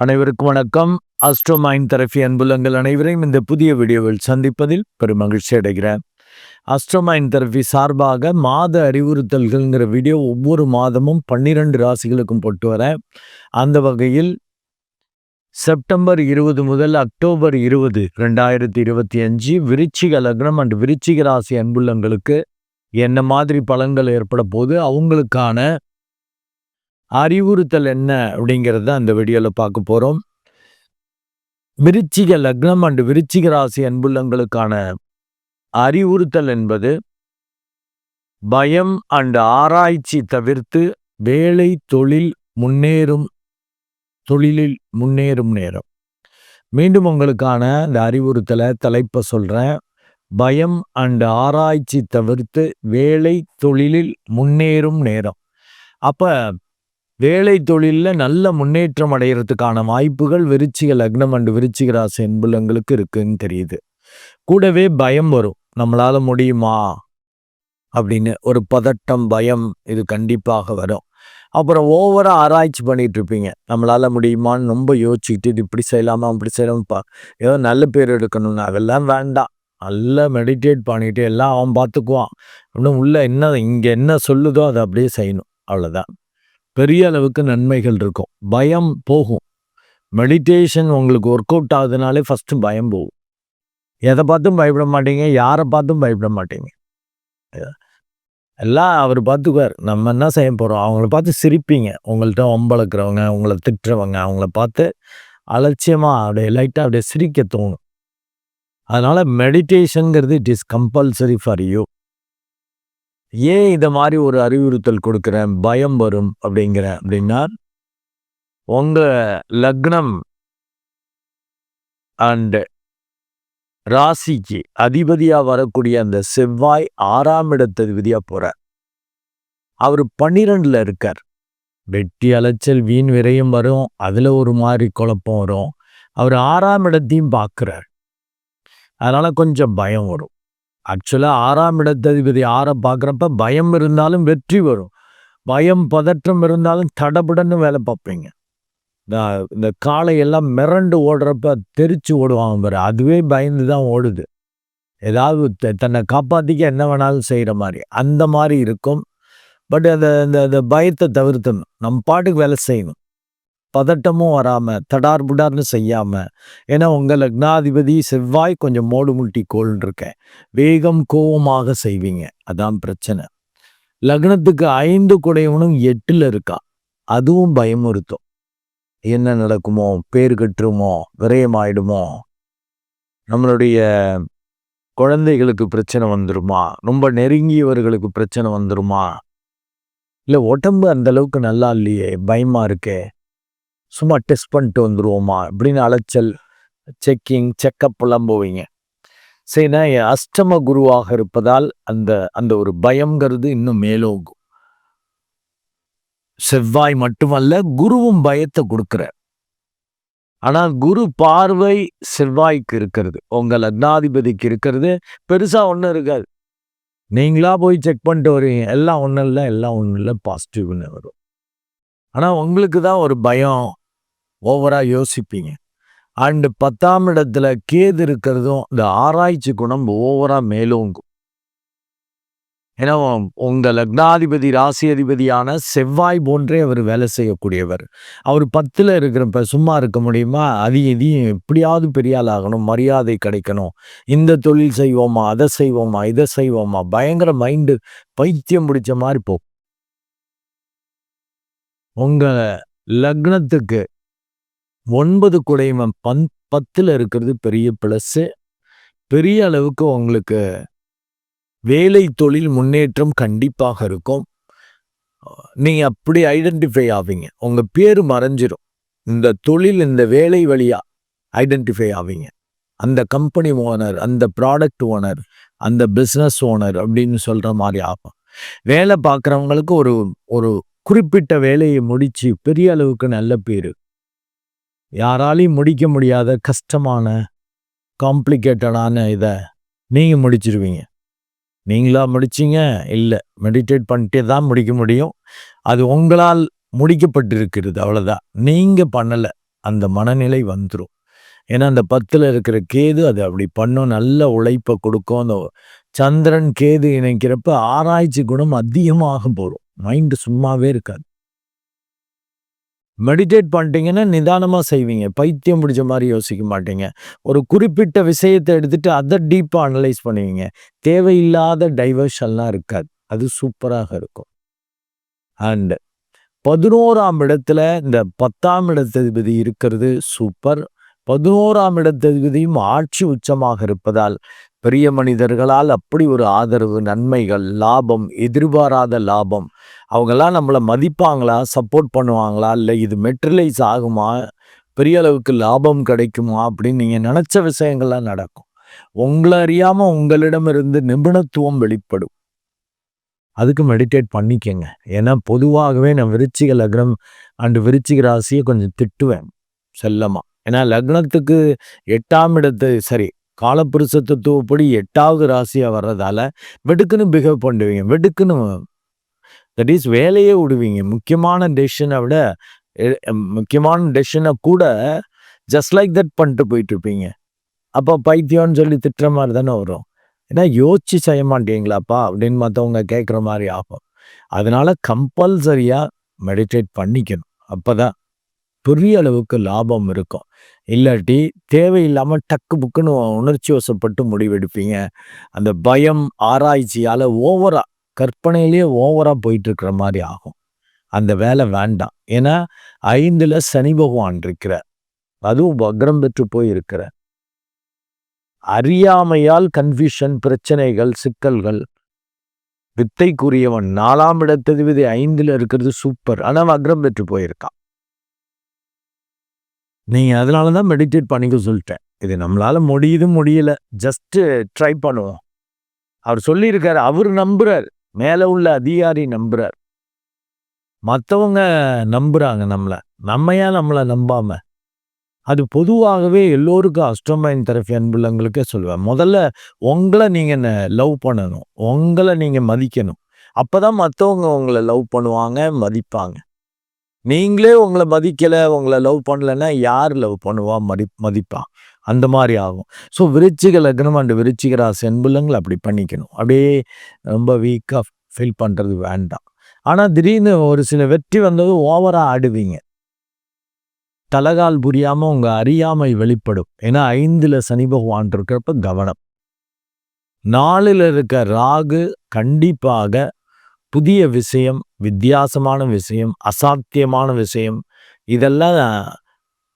அனைவருக்கும் வணக்கம். Astro mind therapy அன்புலங்கள் அனைவரையும் இந்த புதிய வீடியோவில் சந்திப்பதில் பெரும் மகிழ்ச்சி அடைகிறேன். அஸ்ட்ரோ மைண்ட் தெரபி சார்பாக மாத அறிவுறுத்தல்கள்ங்கிற வீடியோ ஒவ்வொரு மாதமும் பன்னிரண்டு ராசிகளுக்கும் போட்டு வரேன். அந்த வகையில் செப்டம்பர் இருபது முதல் அக்டோபர் இருபது ரெண்டாயிரத்தி இருபத்தி அஞ்சு விருச்சிக லக்னம் அண்ட் விருச்சிக ராசி அன்புள்ளங்களுக்கு என்ன மாதிரி பலன்கள் ஏற்பட போது அவங்களுக்கான அறிவுறுத்தல் என்ன அப்படிங்கிறத அந்த வீடியோவில் பார்க்க போகிறோம் விருச்சிக லக்னம் அண்டு விருச்சிக ராசி அன்புள்ளங்களுக்கான அறிவுறுத்தல் என்பது பயம் அண்டு ஆராய்ச்சி தவிர்த்து வேலை தொழில் முன்னேறும் தொழிலில் முன்னேறும் நேரம். மீண்டும் உங்களுக்கான இந்த அறிவுறுத்தலை தலைப்பை சொல்கிறேன் பயம் அண்டு ஆராய்ச்சி தவிர்த்து வேலை தொழிலில் முன்னேறும் நேரம். அப்போ வேலை தொழிலில் நல்ல முன்னேற்றம் அடைகிறதுக்கான வாய்ப்புகள் விருச்சிக லக்னம் அண்டு விருச்சிக ராசி என்புலங்களுக்கு இருக்குன்னு தெரியுது. கூடவே பயம் வரும். நம்மளால் முடியுமா? அப்படின்னு ஒரு பதட்டம் பயம் இது கண்டிப்பாக வரும். அப்புறம் ஓவராக ஆராய்ச்சி பண்ணிகிட்டு இருப்பீங்க நம்மளால் முடியுமான்னு ரொம்ப யோசிச்சுக்கிட்டு இது இப்படி செய்யலாமா? அப்படி செய்யலாமா? ஏதோ நல்ல பேர் எடுக்கணும்னு. அதெல்லாம் வேண்டாம். நல்லா மெடிடேட் பண்ணிட்டு எல்லாம் அவன் பார்த்துக்குவான் இன்னும் உள்ள என்ன இங்கே என்ன சொல்லுதோ அதை அப்படியே செய்யணும். அவ்வளோதான் பெரிய அளவுக்கு நன்மைகள் இருக்கும். பயம் போகும். மெடிடேஷன் உங்களுக்கு ஒர்க் அவுட் ஆகுதுனாலே ஃபஸ்ட்டு பயம் போகும். எதை பார்த்தும் பயப்பட மாட்டீங்க யாரை பார்த்தும் பயப்பட மாட்டீங்க. எல்லாம் அவர் பார்த்துக்குவார். நம்ம என்ன செய்ய போகிறோம் அவங்கள பார்த்து சிரிப்பீங்க. உங்கள்கிட்ட ஒம்பளக்குறவங்க உங்களை திட்டுறவங்க அவங்கள பார்த்து அலட்சியமாக அப்படியே லைட்டாக அப்படியே சிரிக்க தோணும். அதனால் மெடிடேஷனுங்கிறது it is compulsory for you ஏன் இதை மாதிரி ஒரு அறிவுறுத்தல் கொடுக்குறேன்? பயம் வரும் அப்படிங்கிற அப்படின்னா உங்கள் லக்னம் அண்டு ராசிக்கு அதிபதியாக வரக்கூடிய அந்த செவ்வாய் ஆறாம் இடத்ததிபதியாக போகிறார் அவர் பன்னிரெண்டில் இருக்கார். வெட்டி அலைச்சல் வீண் விரையும் வரும். அதில் ஒரு மாதிரி குழப்பம் வரும். அவர் ஆறாம் இடத்தையும் பார்க்குறார் அதனால் கொஞ்சம் பயம் வரும். ஆக்சுவலாக ஆறாம் இடத்ததிபதி ஆற பார்க்குறப்ப பயம் இருந்தாலும் வெற்றி வரும். பயம் பதற்றம் இருந்தாலும் தடபுடன்னு வேலை பார்ப்பீங்க. இந்த காளையெல்லாம் மிரண்டு ஓடுறப்ப தெரிச்சு ஓடுவாங்க பாரு அதுவே பயந்து தான் ஓடுது. ஏதாவது தன்னை காப்பாற்றிக்க என்ன வேணாலும் செய்கிற மாதிரி அந்த மாதிரி இருக்கும். பட் அதை இந்த அந்த பயத்தை தவிர்த்தணும். நம்ம பாட்டுக்கு வேலை செய்யணும். பதட்டமும் வராமல் தடார் புடார்னு செய்யாமல் ஏன்னா உங்கள் லக்னாதிபதி செவ்வாய் கொஞ்சம் மோடு முட்டி கோல்னு இருக்கேன் வேகம் கோபமாக செய்வீங்க. அதான் பிரச்சனை. லக்னத்துக்கு ஐந்து குடையவனும் எட்டில் இருக்கா. அதுவும் பயமுறுத்தும். என்ன நடக்குமோ பேர் கட்டுருமோ விரயமாயிடுமோ நம்மளுடைய குழந்தைகளுக்கு பிரச்சனை வந்துருமா? ரொம்ப நெருங்கியவர்களுக்கு பிரச்சனை வந்துருமா? இல்லை உடம்பு அந்த அளவுக்கு நல்லா இல்லையே? பயமாக இருக்கே? சும்மா டெஸ்ட் பண்ணிட்டு வந்துடுவோமா அப்படின்னு அலைச்சல் செக்கிங் செக்கப்லாம் போவீங்க. சரினா என் அஷ்டம குருவாக இருப்பதால் அந்த அந்த ஒரு பயங்கிறது இன்னும் மேலோகும் செவ்வாய் மட்டுமல்ல குருவும் பயத்தை கொடுக்குற ஆனால் குரு பார்வை செவ்வாய்க்கு இருக்கிறது. உங்கள் லக்னாதிபதிக்கு இருக்கிறது. பெருசாக ஒன்றும் இருக்காது. நீங்களா போய் செக் பண்ணிட்டு வருவீங்க. எல்லாம் ஒன்றும் இல்லை எல்லாம் ஒன்றும் இல்லை பாசிட்டிவ்னு வரும். ஆனால் உங்களுக்கு தான் ஒரு பயம். ஓவராக யோசிப்பீங்க. அண்டு பத்தாம் இடத்துல கேது இருக்கிறதும் இந்த ஆராய்ச்சி குணம் ஓவராக மேலோங்கும். ஏன்னா உங்கள் லக்னாதிபதி ராசி அதிபதியான செவ்வாய் போன்றே அவர் வேலை செய்யக்கூடியவர். அவர் பத்தில் இருக்கிறப்ப சும்மா இருக்க முடியுமா? அது இதையும் எப்படியாவது பெரிய ஆகணும் மரியாதை கிடைக்கணும். இந்த தொழில் செய்வோமா? அதை செய்வோமா? இதை செய்வோமா? பயங்கர மைண்டு பைத்தியம் பிடிச்ச மாதிரி போ உங்கள் லக்னத்துக்கு ஒன்பது குடையவன் பன் பத்தில் இருக்கிறது பெரிய ப்ளஸ்ஸு பெரிய அளவுக்கு உங்களுக்கு வேலை தொழில் முன்னேற்றம் கண்டிப்பாக இருக்கும். நீங்கள் அப்படி ஐடென்டிஃபை ஆவீங்க. உங்கள் பேர் மறைஞ்சிரும். இந்த தொழில் இந்த வேலை வழியாக ஐடென்டிஃபை ஆவீங்க. அந்த கம்பெனி ஓனர் அந்த ப்ராடக்ட் ஓனர் அந்த பிஸ்னஸ் ஓனர் அப்படின்னு சொல்கிற மாதிரி ஆகும். வேலை பார்க்குறவங்களுக்கு ஒரு ஒரு குறிப்பிட்ட வேலையை முடித்து பெரிய அளவுக்கு நல்ல பேர். யாராலையும் முடிக்க முடியாத கஷ்டமான காம்ப்ளிகேட்டடான இதை நீங்கள் முடிச்சிருவீங்க. நீங்களா முடிச்சிங்க? இல்லை. மெடிடேட் பண்ணிட்டே தான் முடிக்க முடியும். அது உங்களால் முடிக்கப்பட்டிருக்கிறது. அவ்வளோதான் நீங்கள் பண்ணலை. அந்த மனநிலை வந்துடும் ஏன்னா அந்த பத்தில் இருக்கிற கேது அது அப்படி பண்ணும். நல்ல உழைப்பை கொடுக்கும். அந்த சந்திரன் கேது இணைக்கிறப்ப ஆராய்ச்சி குணம் அதிகமாக போகும். மைண்டு சும்மாவே இருக்காது. மெடிடேட் பண்ணிட்டீங்கன்னா நிதானமாக செய்வீங்க. பைத்தியம் பிடிச்ச மாதிரி யோசிக்க மாட்டீங்க. ஒரு குறிப்பிட்ட விஷயத்தை எடுத்துகிட்டு அதை டீப்பாக அனலைஸ் பண்ணுவீங்க. தேவையில்லாத டைவர்ஷன்லாம் இருக்காது. அது சூப்பராக இருக்கும். அண்டு பதினோராம் இடத்துல இந்த பத்தாம் இடத்ததிபதி இருக்கிறது சூப்பர் பதினோராம் இடத்ததிபதியும் ஆட்சி உச்சமாக இருப்பதால் பெரிய மனிதர்களால் அப்படி ஒரு ஆதரவு நன்மைகள் லாபம் எதிர்பாராத லாபம் அவங்கெல்லாம் நம்மளை மதிப்பாங்களா சப்போர்ட் பண்ணுவாங்களா இல்லை இது மெட்ரலைஸ் ஆகுமா பெரிய அளவுக்கு லாபம் கிடைக்குமா அப்படின்னு நீங்கள் நினச்ச விஷயங்கள்லாம் நடக்கும். உங்களை அறியாமல் உங்களிடமிருந்து நிபுணத்துவம் வெளிப்படும். அதுக்கு மெடிடேட் பண்ணிக்கங்க. ஏன்னா பொதுவாகவே நான் விருச்சிக லக்னம் அண்டு விருச்சிக ராசியை கொஞ்சம் திட்டுவேன் செல்லமாக ஏன்னா லக்னத்துக்கு எட்டாம் இடத்து சரி காலப்புருஷ தத்துவப்படி எட்டாவது ராசியாக வர்றதால வெடுக்குன்னு பிஹேவ் பண்ணுவீங்க. வெடுக்குன்னு தட் இஸ் வேலையே விடுவீங்க. முக்கியமான டெசிஷனை விட முக்கியமான டெசிஷனை கூட ஜஸ்ட் லைக் தட் பண்ணிட்டு போயிட்டு இருப்பீங்க அப்போ பைத்தியம்னு சொல்லி திட்டுற மாதிரி தானே வரும். ஏன்னா யோசிச்சு செய்ய மாட்டீங்களாப்பா அப்படின்னு மற்றவங்க கேட்குற மாதிரி ஆகும். அதனால கம்பல்சரியாக மெடிடேட் பண்ணிக்கணும். அப்போ தான் பெரிய அளவுக்கு லாபம் இருக்கும். இல்லாட்டி தேவையில்லாமல் டக்கு புக்குன்னு உணர்ச்சி வசப்பட்டு முடிவெடுப்பீங்க. அந்த பயம் ஆராய்ச்சியால் ஓவராக கற்பனையிலேயே ஓவராக போயிட்டுருக்கிற மாதிரி ஆகும். அந்த வேலை வேண்டாம். ஏன்னா ஐந்தில் சனி பகவான் இருக்கிற அதுவும் வக்ரம் பெற்று போய் அறியாமையால் கன்ஃபியூஷன் பிரச்சனைகள் சிக்கல்கள். வித்தைக்குரியவன் நாலாம் இடத்ததிபதி ஐந்தில் இருக்கிறது சூப்பர் ஆனால் வக்ரம் பெற்று போயிருக்கான். நீங்கள் அதனால தான் மெடிடேட் பண்ணிக்க சொல்லிட்டேன். இது நம்மளால் முடியுது முடியல. ஜஸ்ட்டு ட்ரை பண்ணுவோம். அவர் சொல்லியிருக்காரு அவர் நம்புகிறார் மேலே உள்ள அதிகாரி நம்புகிறார் மற்றவங்க நம்புகிறாங்க நம்மளை. நம்மையா நம்மளை நம்பாமல் அது பொதுவாகவே எல்லோருக்கும் அஸ்டோமைன் தெரப்பி அன்புள்ளவங்களுக்கே சொல்லுவேன். முதல்ல உங்களை நீங்கள் லவ் பண்ணணும். உங்களை நீங்கள் மதிக்கணும். அப்போ தான் மற்றவங்க உங்களை லவ் பண்ணுவாங்க மதிப்பாங்க. நீங்களே உங்களை மதிக்கலை உங்களை லவ் பண்ணலைன்னா யார் லவ் பண்ணுவா? மதி மதிப்பான் அந்த மாதிரி ஆகும். ஸோ விருச்சிக லக்னம் அண்டு விருச்சிக ராசி அப்படி பண்ணிக்கணும். அப்படியே ரொம்ப வீக்காக ஃபீல் பண்ணுறது வேண்டாம். ஆனால் திடீர்னு ஒரு சில வெற்றி வந்தது ஓவராக ஆடுவீங்க. தலகால் புரியாமல் உங்கள் அறியாமை வெளிப்படும். ஏன்னா ஐந்தில் சனி பகவான் இருக்கிறப்ப கவனம். நாளில் இருக்க ராகு கண்டிப்பாக புதிய விஷயம் வித்தியாசமான விஷயம் அசாத்தியமான விஷயம் இதெல்லாம்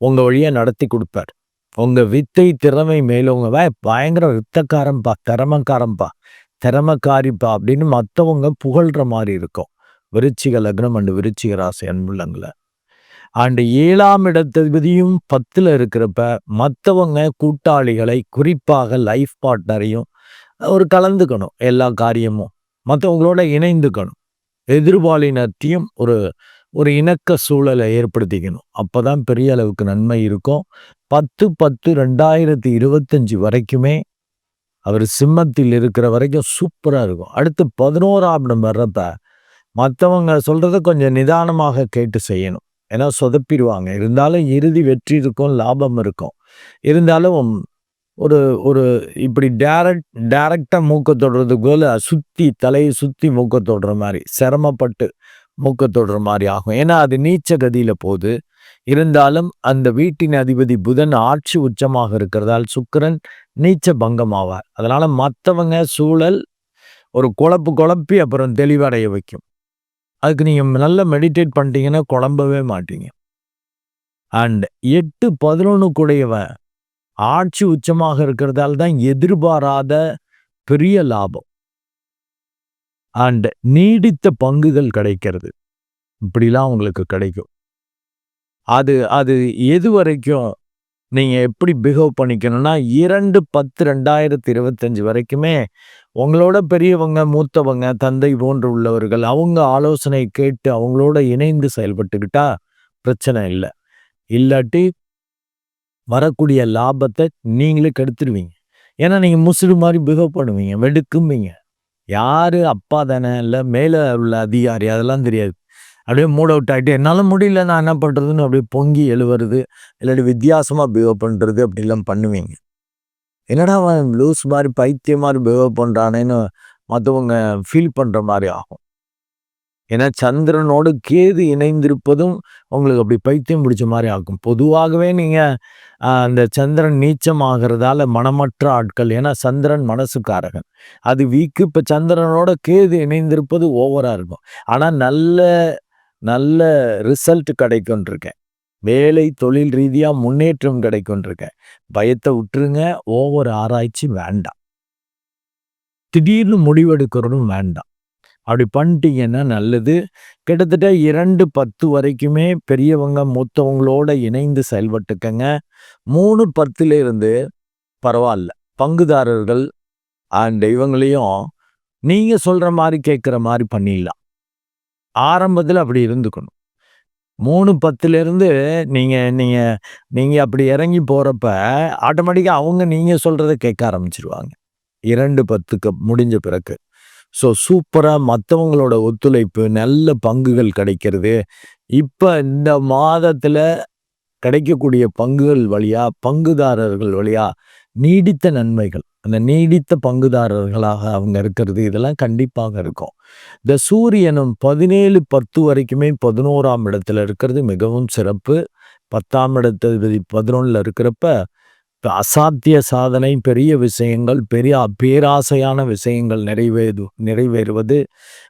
உங்கள் வழியாக நடத்தி கொடுப்பார். உங்கள் வித்தை திறமை மேலவங்க பயங்கர வித்தக்காரன்பா திறமக்காரன்பா திறமக்காரிப்பா அப்படின்னு மற்றவங்க புகழ்கிற மாதிரி இருக்கும். விருச்சிக லக்னம் அண்டு விருச்சிக ராசி அன்புள்ளங்களை. அண்டு ஏழாம் இடத்ததிபதியும் பத்தில் இருக்கிறப்ப மற்றவங்க கூட்டாளிகளை குறிப்பாக லைஃப் பார்ட்னரையும் ஒரு கலந்துக்கணும். எல்லா காரியமும். மற்றவங்களோட இணைந்துக்கணும். எதிர்பாலினத்தையும் ஒரு ஒரு இணக்க சூழலை ஏற்படுத்திக்கணும். அப்போ தான் பெரிய அளவுக்கு நன்மை இருக்கும். பத்து பத்து ரெண்டாயிரத்தி இருபத்தஞ்சி வரைக்குமே அவர் சிம்மத்தில் இருக்கிற வரைக்கும் சூப்பராக இருக்கும். அடுத்து பதினோராம் நம் வர்றப்ப மற்றவங்க சொல்கிறத கொஞ்சம் நிதானமாக கேட்டு செய்யணும். ஏன்னா சொதப்பிடுவாங்க. இருந்தாலும் இறுதி வெற்றி இருக்கும் லாபம் இருக்கும். இருந்தாலும் ஒரு ஒரு இப்படி டேரக்ட் டேரக்டாக மூக்க தொடுறது போல் சுற்றி தலையை சுற்றி மூக்க தொடுற மாதிரி சிரமப்பட்டு மூக்க தொடுற மாதிரி ஆகும். ஏன்னா அது நீச்ச கதியில் போகுது. இருந்தாலும் அந்த வீட்டின் அதிபதி புதன் ஆட்சி உச்சமாக இருக்கிறதால் சுக்கரன் நீச்ச பங்கமாவார். அதனால் மற்றவங்க சூழல் ஒரு குழப்பு குழப்பி அப்புறம் தெளிவடைய வைக்கும். அதுக்கு நீங்கள் நல்லா மெடிடேட் பண்ணிட்டீங்கன்னா குழம்பவே மாட்டீங்க. அண்ட் எட்டு பதினொன்று கூடையவன் ஆட்சி உச்சமாக இருக்கிறதால தான் எதிர்பாராத பெரிய லாபம். அண்ட் நீடித்த பங்குகள் கிடைக்கிறது. இப்படிலாம் உங்களுக்கு கிடைக்கும். அது அது எது வரைக்கும் நீங்கள் எப்படி பிஹேவ் பண்ணிக்கணும்னா இரண்டு பத்து ரெண்டாயிரத்தி இருபத்தஞ்சி வரைக்குமே உங்களோட பெரியவங்க மூத்தவங்க தந்தை போன்று உள்ளவர்கள் அவங்க ஆலோசனை கேட்டு அவங்களோட இணைந்து செயல்பட்டுக்கிட்டா பிரச்சனை இல்லை. இல்லாட்டி வரக்கூடிய லாபத்தை நீங்களே கெடுத்துடுவீங்க ஏன்னா நீங்கள் முசுடு மாதிரி பிஹேவ் பண்ணுவீங்க வெடுக்கும்பீங்க. யார் அப்பா தானே இல்லை மேலே உள்ள அதிகாரி அதெல்லாம் தெரியாது. அப்படியே மூட் அவுட் ஆகிட்டு என்னால் முடியல நான் என்ன பண்ணுறதுன்னு அப்படியே பொங்கி எழுவுறது இல்லாட்டி வித்தியாசமாக பிஹேவ் பண்ணுறது அப்படிலாம் பண்ணுவீங்க. என்னடா லூஸ் மாதிரி பைத்தியம் மாதிரி பிஹேவ் பண்ணுறானேன்னு மற்றவங்க ஃபீல் பண்ணுற மாதிரி ஆகும். ஏன்னா சந்திரனோடு கேது இணைந்திருப்பதும் உங்களுக்கு அப்படி பைத்தியம் பிடிச்ச மாதிரி ஆகும் பொதுவாகவே நீங்கள் அந்த சந்திரன் நீச்சம் ஆகிறதால மனமற்ற ஆட்கள். ஏன்னா சந்திரன் மனசுக்காரகன். அது வீக்கு. இப்போ சந்திரனோட கேது இணைந்திருப்பது ஓவராக இருக்கும். ஆனால் நல்ல நல்ல ரிசல்ட் கிடைக்கும்ன்றிருக்கேன். வேலை தொழில் ரீதியாக முன்னேற்றம் கிடைக்கும்ன்றிருக்கேன். பயத்தை விட்டுருங்க. ஓவர் ஆராய்ச்சி வேண்டாம். திடீர்னு முடிவெடுக்கிறதும் வேண்டாம். அப்படி பண்ணிட்டீங்கன்னா நல்லது. கிட்டத்தட்ட இரண்டு பத்து வரைக்குமே பெரியவங்க மூத்தவங்களோட இணைந்து செயல்பட்டுக்கங்க. மூணு பத்துல இருந்து பரவாயில்ல. பங்குதாரர்கள் அண்ட் இவங்களையும் நீங்கள் சொல்கிற மாதிரி கேட்குற மாதிரி பண்ணிடலாம். ஆரம்பத்தில் அப்படி இருந்துக்கணும். மூணு பத்துலேருந்து நீங்கள் நீங்கள் நீங்கள் அப்படி இறங்கி போகிறப்ப ஆட்டோமேட்டிக்காக அவங்க நீங்கள் சொல்கிறத கேட்க ஆரம்பிச்சிருவாங்க. இரண்டு பத்துக்கு முடிஞ்ச பிறகு. ஸோ சூப்பராக மற்றவங்களோட ஒத்துழைப்பு நல்ல பங்குகள் கிடைக்கிறது. இப்போ இந்த மாதத்தில் கிடைக்கக்கூடிய பங்குகள் வழியாக பங்குதாரர்கள் வழியாக நீடித்த நன்மைகள் அந்த நீடித்த பங்குதாரர்களாக அவங்க இருக்கிறது இதெல்லாம் கண்டிப்பாக இருக்கும். இந்த சூரியனும் பதினேழு பத்து வரைக்குமே பதினோராம் இடத்துல இருக்கிறது மிகவும் சிறப்பு. பத்தாம் இடத்துல பதினொன்றில் இருக்கிறப்ப அசாத்திய சாதனை பெரிய விஷயங்கள் பெரிய பேராசையான விஷயங்கள் நிறைவேறு நிறைவேறுவது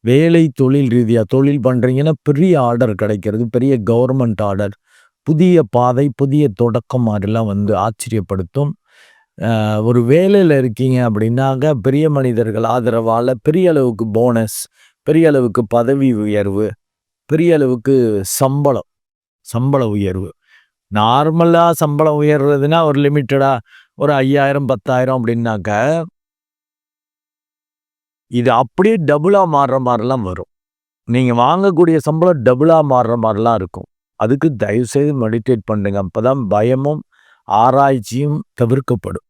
வேலை தொழில் ரீதியாக தொழில் பண்ணுறீங்கன்னா பெரிய ஆர்டர் கிடைக்கிறது பெரிய கவர்மெண்ட் ஆர்டர் புதிய பாதை புதிய தொடக்கம் மாதிரிலாம் வந்து ஆச்சரியப்படுத்தும். ஒரு வேலையில் இருக்கீங்க அப்படின்னாக்க பெரிய மனிதர்கள் ஆதரவால் பெரிய அளவுக்கு போனஸ் பெரிய அளவுக்கு பதவி உயர்வு பெரிய அளவுக்கு சம்பளம் சம்பள உயர்வு. நார்மலாக சம்பளம் உயர்றதுன்னா ஒரு லிமிட்டடாக ஒரு ஐயாயிரம் பத்தாயிரம் அப்படின்னாக்க இது அப்படியே டபுளாக மாறுற மாதிரிலாம் வரும். நீங்கள் வாங்கக்கூடிய சம்பளம் டபுளாக மாறுற மாதிரிலாம் இருக்கும். அதுக்கு தயவுசெய்து மெடிடேட் பண்ணுங்க. அப்போ தான் பயமும் ஆராய்ச்சியும் தவிர்க்கப்படும்.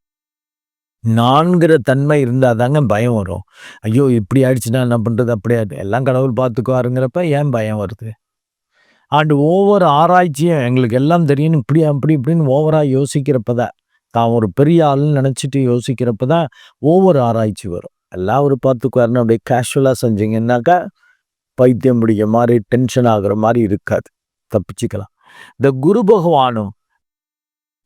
நான்கிற தன்மை இருந்தால் தாங்க பயம் வரும். ஐயோ இப்படி ஆயிடுச்சுன்னா என்ன பண்ணுறது அப்படியே? எல்லாம் கடவுள் பார்த்துக்குவாருங்கிறப்ப ஏன் பயம் வருது? அண்டு ஒவ்வொரு ஆராய்ச்சியும் எங்களுக்கு எல்லாம் தெரியும் இப்படி அப்படி இப்படின்னு ஓவராக யோசிக்கிறப்ப தான் தான் ஒரு பெரிய ஆள்னு நினச்சிட்டு யோசிக்கிறப்ப தான் ஒவ்வொரு ஆராய்ச்சி வரும். எல்லாம் ஒரு பார்த்துக்குவாருன்னு அப்படியே கேஷுவலாக செஞ்சீங்கன்னாக்கா பைத்தியம் பிடிக்க மாதிரி டென்ஷன் ஆகுற மாதிரி இருக்காது. தப்பிச்சுக்கலாம். இந்த குரு பகவானும்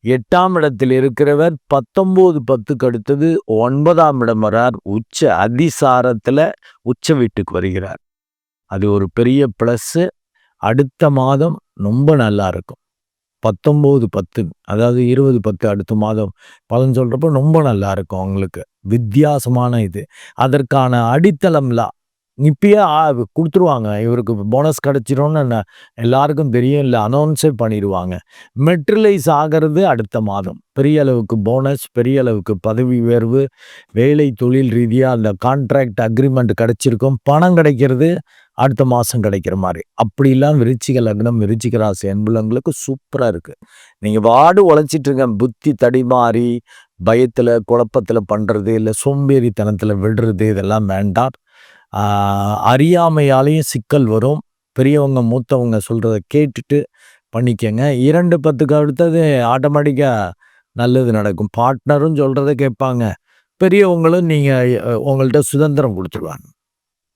எட்டாம் இடத்தில் இருக்கிறவர் பத்தொம்போது பத்துக்கு அடுத்தது ஒன்பதாம் இடம் வரார். உச்ச அதிசாரத்தில் உச்ச வீட்டுக்கு வருகிறார். அது ஒரு பெரிய ப்ளஸ்ஸு அடுத்த மாதம் ரொம்ப நல்லா இருக்கும். பத்தொம்போது பத்து அதாவது இருபது பத்து அடுத்த மாதம் பலன் சொல்கிறப்ப ரொம்ப நல்லா இருக்கும் அவங்களுக்கு. வித்தியாசமான இது. அதற்கான அடித்தளம்லாம் இப்பயே கொடுத்துருவாங்க. இவருக்கு போனஸ் கிடச்சிரும்னு எல்லாருக்கும் தெரியும் இல்லை அனௌன்ஸே பண்ணிடுவாங்க மெட்ரிலைஸ் ஆகிறது அடுத்த மாதம். பெரிய அளவுக்கு போனஸ் பெரிய அளவுக்கு பதவி உயர்வு வேலை தொழில் ரீதியாக அந்த கான்ட்ராக்ட் அக்ரிமெண்ட் கிடச்சிருக்கும். பணம் கிடைக்கிறது அடுத்த மாதம் கிடைக்கிற மாதிரி அப்படிலாம் விருச்சிக லக்னம் விருச்சிக ராசி அன்புலங்களுக்கு சூப்பராக இருக்குது நீங்கள் வாடு உழைச்சிட்ருங்க. புத்தி தடிமாறி பயத்தில் குழப்பத்தில் பண்ணுறது இல்லை சோம்பேறித்தனத்தில் விடுறது இதெல்லாம் வேண்டாம். அறியாமையாலேயும் சிக்கல் வரும். பெரியவங்க மூத்தவங்க சொல்கிறத கேட்டுட்டு பண்ணிக்கங்க. இரண்டு பத்துக்கு அடுத்தது ஆட்டோமேட்டிக்காக நல்லது நடக்கும். பார்ட்னரும் சொல்கிறத கேட்பாங்க. பெரியவங்களும் நீங்கள் உங்கள்கிட்ட சுதந்திரம் கொடுத்துருவாங்க.